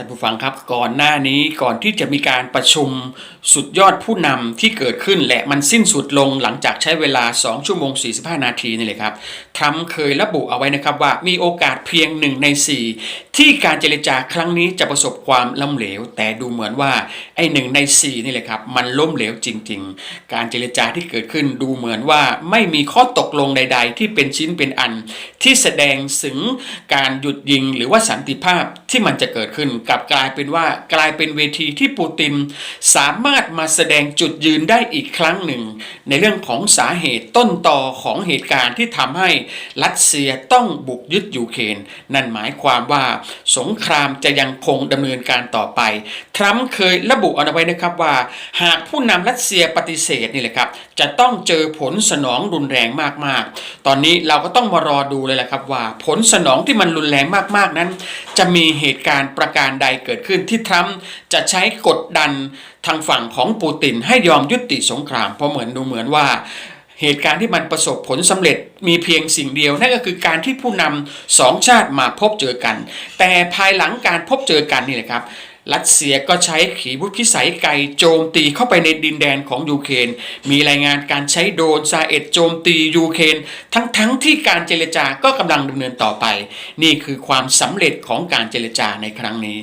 ท่านผู้ฟังครับก่อนหน้านี้ก่อนที่จะมีการประชุมสุดยอดผู้นำที่เกิดขึ้นและมันสิ้นสุดลงหลังจากใช้เวลา 2 ชั่วโมง 45 นาทีนี่เลยครับทรัมป์เคยระบุเอาไว้นะครับว่ามีโอกาสเพียงหนึ่งใน 4 ที่การเจรจาครั้งนี้จะประสบความล้มเหลว แต่ดูเหมือนว่าไอ้หนึ่งใน 4 นี่แหละครับมันล้มเหลวจริง ๆ การเจรจาที่เกิดขึ้นดูเหมือนว่าไม่มีข้อตกลงใด ๆ ที่เป็นชิ้นเป็นอัน ที่แสดงถึงการหยุดยิงหรือว่าสันติภาพ ที่มันจะเกิดขึ้นกลับกลายเป็นว่ากลายเป็นเวทีที่ปูติน สามารถมาแสดงจุดยืนได้อีกครั้งหนึ่ง ในเรื่องของสาเหตุต้นต่อของเหตุการณ์ที่ทำให้รัสเซียต้องบุกยึดยูเครนนั่นหมายความว่าสงครามจะยังคงดำเนินการต่อไป ทรัมป์เคยระบุเอาไว้นะครับว่า หากผู้นำรัสเซียปฏิเสธนี่แหละครับ จะต้องเจอผลสนองรุนแรงมากๆ ตอนนี้เราก็ต้องมารอดูเลยแหละครับว่า ผลสนองที่มันรุนแรงมากๆนั้น จะมีเหตุการณ์ประการใดเกิดขึ้นที่ทรัมป์จะใช้กดดันทางฝั่งของปูตินให้ยอมยุติสงคราม เพราะเหมือนดูเหมือนว่าเหตุการณ์ที่มันประสบผลสำเร็จมีเพียงสิ่งเดียว นั่นก็คือการที่ผู้นำสองชาติมาพบเจอกัน แต่ภายหลังการพบเจอกันนี่แหละครับ รัสเซียก็ใช้ขีปพิสัยไกลโจมตีเข้าไปในดินแดนของยูเครนมีรายงานการใช้โดรนซาเอ็ดโจมตียูเครนทั้งๆทที่การเจรจาก็กำลังดำเนินต่อไป นี่คือความสำเร็จของการเจรจาในครั้งนี้